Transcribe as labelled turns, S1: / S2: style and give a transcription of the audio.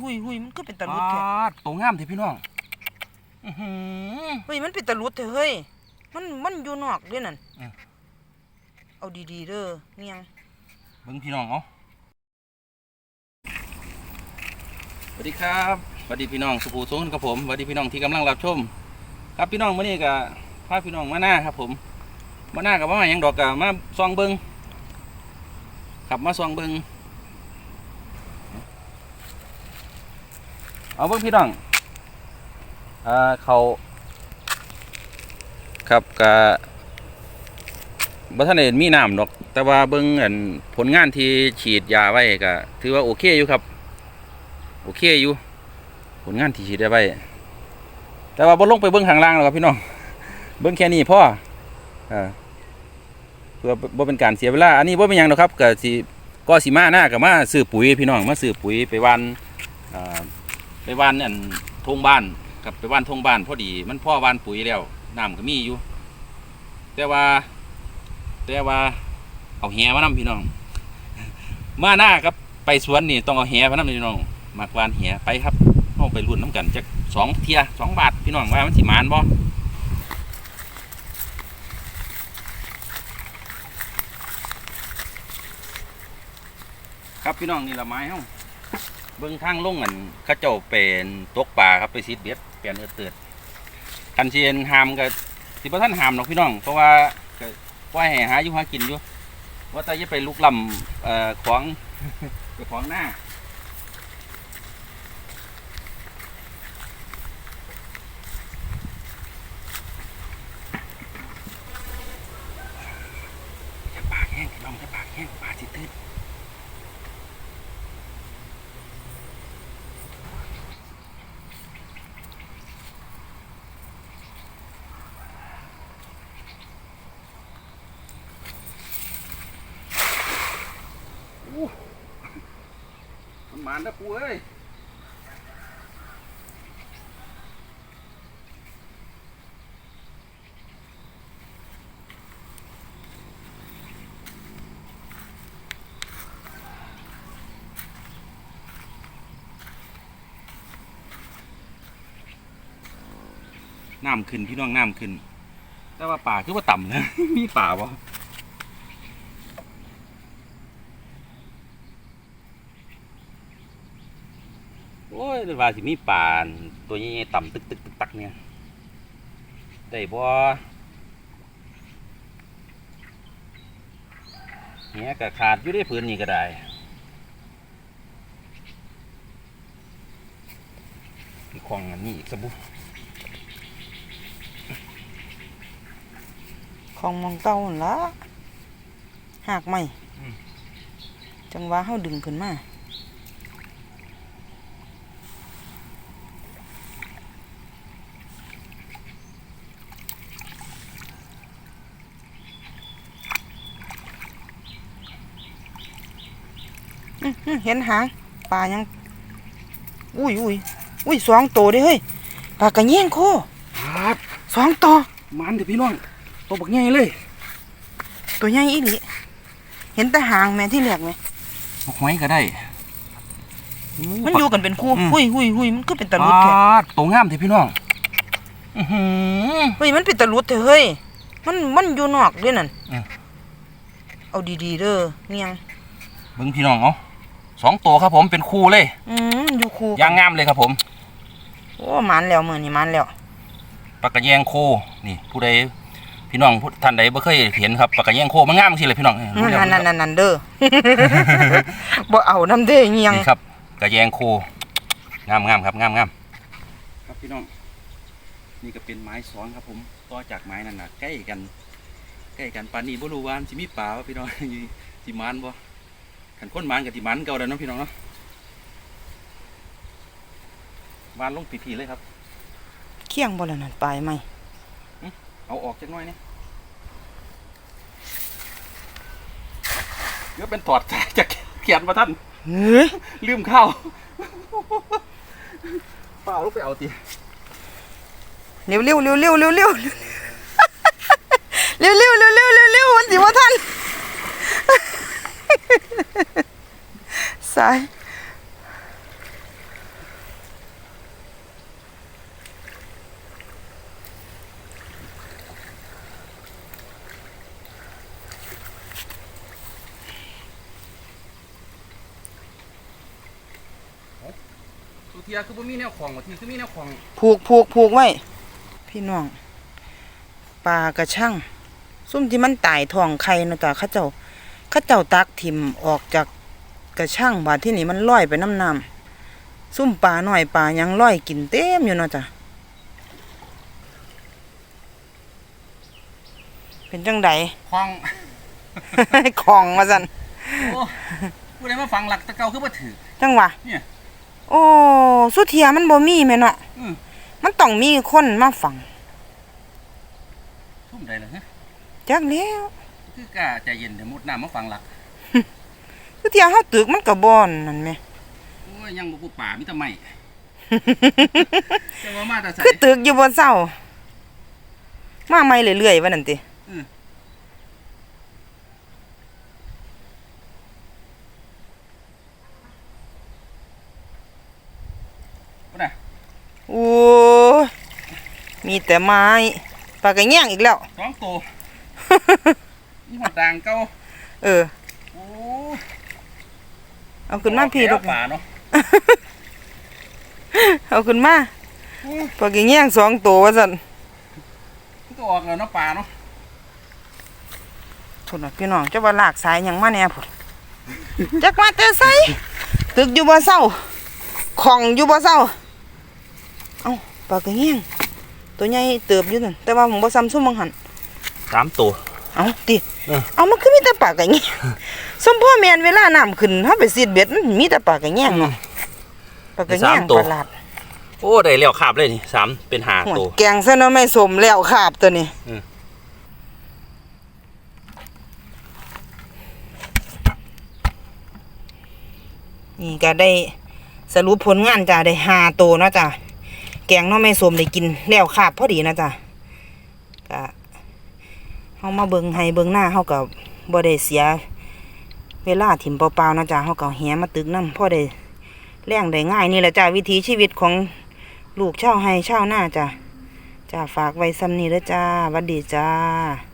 S1: หุยหุยมันก็เป็นตะ
S2: ป
S1: ลุดแท้า
S2: ดตัวงามเถอะพี่น้องอื้อหือ
S1: เฮ้ยมันเป็นตะลุดแท้เฮ้ยมันมันอยู่นอกเด้วยนั่น
S2: อืม
S1: เอาดีๆเด้อเนียง
S2: เบิ่งพี่น้องเอาสวัสดีครับสวัสดีพี่น้องสุภูสุนกับผมสวัสดีพี่น้องที่กำลังรับชม ครับพี่น้องมื้อนี้ก็พาพี่น้องมาหน้าครับ ผมมาหน้ากับว่ามาหยังดอกกะมาซองเบิงขับมาซองเบิง เอาเบิ่งพี่น้องอ่าเขาครับกะบ่ทันได้มีน้ำดอก แต่ว่าเบิ่งอันผลงานที่ฉีดยาไว้ก็ถือว่าโอเคอยู่ครับ โอเคอยู่ ผลงานที่ฉีดได้ไว้แต่ว่าบ่ลงไปเบิ่งข้างล่างแล้วครับพี่น้อง เบิ่งแค่นี้พ่ออ่าเพื่อบ่เป็นการเสียเวลา อันนี้บ่เป็นหยังดอกครับก็สิก็สิมาหน้าก็มาซื้อปุ๋ยพี่น้องมาซื้อปุ๋ยไปวันอ่า ไปหวันอันทงบ้านกับไปหวันทงบ้านพอดี มันพ่อหวันปุ๋ยแล้วน้ำก็มีอยู่ แต่ว่า แต่ว่า เอาแหมานำพี่น้อง มาหน้าครับไปสวนนี่ต้องเอาแหมานำพี่น้องมากวานแหไปครับเอาไปรุ่นน้ำกันจักสองเทียสองบาทพี่น้องว่ามันสิมานบ่ครับพี่น้องนี่ละไม้เฮา เบิ่งทางลงอันเข้าเจ้าเป็นตกปลาครับไปซิดเบ็ดเปลี่ยนเอือดเตือดคันเชียนหามก็สิบ่ทันหามหรอกพี่น้อง เพราะว่าก็ว่าให้หาอยู่หากินอยู่ ว่าแต่จะไปลุกลำเอ่อของไปของหน้าจะปากแห้งลองจะปากแห้งปลาสิตื้นานนะปูเอ้ยน้ำขึ้นพี่น้องน้ำขึ้น แต่ว่าป่าคือว่าต่ำนะ มีป่าบ่ โอ้ยว่าสิมีป่าตัวใหญ่ๆต่ำตึกตึกตึกตักเนี่ยได้บ่เนี่ยก็ขาดอยู่ได้พื้นนี่ก็ได้อีกของอันนี้อีกสบุ
S1: ของมองเต้าหั่นละหากไหมจังหวะเฮาดึงขึ้นมา เห็นหางปลายัง อุ้ยอุ้ยอุ้ยสองตัวเด้เฮ้ยปลากระเงี้ยงโค
S2: ครับ
S1: สองตัว
S2: มันเถอะพี่น้องตัวบักใหญ่เลย
S1: ตัวใหญ่อีหลีเห็นแต่หางแม่ที่แหลกไหม
S2: บักหอยก็ได้
S1: มันอยู่กันเป็นคู่
S2: อืม
S1: หุยหุยหุยมันก็เป็นตะ
S2: ป
S1: ลุดแท้า
S2: ดตัวงามเถอะพี่น้องอื้อหือ
S1: เฮ้ยมันเป็นตะลุดแท้เฮ้ยมันมันอยู่นอกเด้วยนั่น
S2: อืม
S1: เอาดีๆเด้อเนียง
S2: เบิ่งพี่น้องเอา สองตัวครับผมเป็นคู่เลย
S1: อืมอยู่คู่
S2: ยางงามเลยครับผม
S1: โอ้หมันแล้วมื้อนี้หมันแล้ว
S2: ปลากระแยงโคนี่ ผู้ใดพี่น้องผู้ท่านใดบ่เคยเห็นครับปลากระแยงโคมันงามสิเลยพี่น้อง
S1: นั่นนั่นนั่นนั่นเด้อบ่เอาน้ำเด้เนียง
S2: นี่ครับกระแยงโคงามงามครับงามงามครับพี่น้องนี่ก็เป็นไม้สองครับผมต่อจากไม้นั่นน่ะใกล้กันใกล้กันปานนี้บ่รู้ว่ามันสิมีป่าวะพี่น้องสิมานบ่ ขันคนมานกับสิมันเก่าแล้วเนาะพี่น้องเนาะวานลงปีๆเลยครับ
S1: เคียงบ่ล่ะนั่นปลายไหม
S2: เอาออกจักหน่อยนี่เดี๋ยวเป็นถอดจากเขียนมาท่าน
S1: เฮ้ย
S2: ลืมข้าวเปล่าลูกไปเอาตี
S1: เร็วๆเร็วๆเร็วๆเร็วๆเร็วๆเร็วๆเร็วๆเร็วๆเร็วๆเร็วๆมันสิบ่ทัน สาย สุเที
S2: ยคือบ่มีแนวของว่ทีคือมีแนวของ
S1: ผูกผูกผูกไว้ พี่น้องปลากระช่างซุ่มที่มันตายทองไข่นะตาข้าเจ้า ขาเจ้าตักถิ่มออกจากกระช่างบาดที่นี่มันลอยไปน้ำน้ำซุ่มปลาหน่อยปลายังลอยกินเต็มอยู่เนาะจ้ะเป็นจังได
S2: ของ
S1: ของมาสั่น
S2: โอ้ผู้ใดมาฟังหลักตะเกาคือบ่ถือ
S1: จังหวะ
S2: เนี่ย
S1: โอ้สุเทียมันบ่มีแม่นเนาะ
S2: อืม
S1: มันต้องมีคนมาฟัง
S2: ทุ่มใดล่ะฮะ
S1: จักแล้ว
S2: คือกล้าใจเย็นเดี๋ยวมุดน้ำมาฟังหลัก
S1: สุเทียเฮาตึกมันก็บ่อนนั่นแหม
S2: โอ้ยยังบ่ปูป่ามีแต่ไม้จะว่ามาแต่ใส่
S1: คือตึกอยู่บนเสามาใหม่เรื่อยๆว่านั่นติ
S2: อืมบ่น่ะ
S1: โอ้ยมีแต่ไม้ปลากระแยงอีกแล้ว
S2: สองตัว นี่หอดด่างเก่า
S1: เออ
S2: โอ้
S1: เอาขึ้นมาพี่ลูก
S2: ป่าเนาะ
S1: เอาขึ้นมา
S2: โอ้ย
S1: ปลากระแยงสองตัวว่าซั่น
S2: มันก็ออกแล้วเนาะป่าเนาะ
S1: พุ่นน่ะพี่น้องจะว่าลากสายหยังมาแหน่พุ่นจักมาแต่ไสตึกอยู่บ่เศร้าของอยู่บ่เศร้าเอ้าปลากระแยงตัวใหญ่เติบอยู่นั่นแต่ว่าผมบ่ซ้ำซุ่มบังหัน
S2: สามตัว
S1: เอาติ
S2: เออ
S1: เอามันคือมีแต่ปากกะแง่สมพ่อแม่นเวลาน้ำขึ้นเฮาไปซีดเบ็ดมันมีแต่ปากกะแง่เนาะปากกะแง่
S2: สามตัว
S1: ประหลาด
S2: โอ้ได้แล้วขาบเลยนี่สามเป็นหา
S1: โอ้ย
S2: ตัว
S1: แกงซะเนาะไม่สมแล้วคาบตัวนี้
S2: อืม
S1: นี่ก็ได้สรุปผลงานจ้ะได้ห้าตัวเนาะจ้ะแกงเนาะไม่สมได้กินแล้วคาบพอดีนะจ้ะก็ เฮามาเบิ่งให้เบิ่งหน้าเฮากับ่ได้เสีย เวลาถิ่มเปล่าๆนะจ๊ะเฮาก็เอาแหมาตึกนำพ่อได้แรงได้ง่ายนี่แหละจ้ะวิถีชีวิตของลูกชาวไร่ชาวนาจ้ะจ้าฝากไว้ซ้ำนี้แล้วจ้าสวัดดีจ้า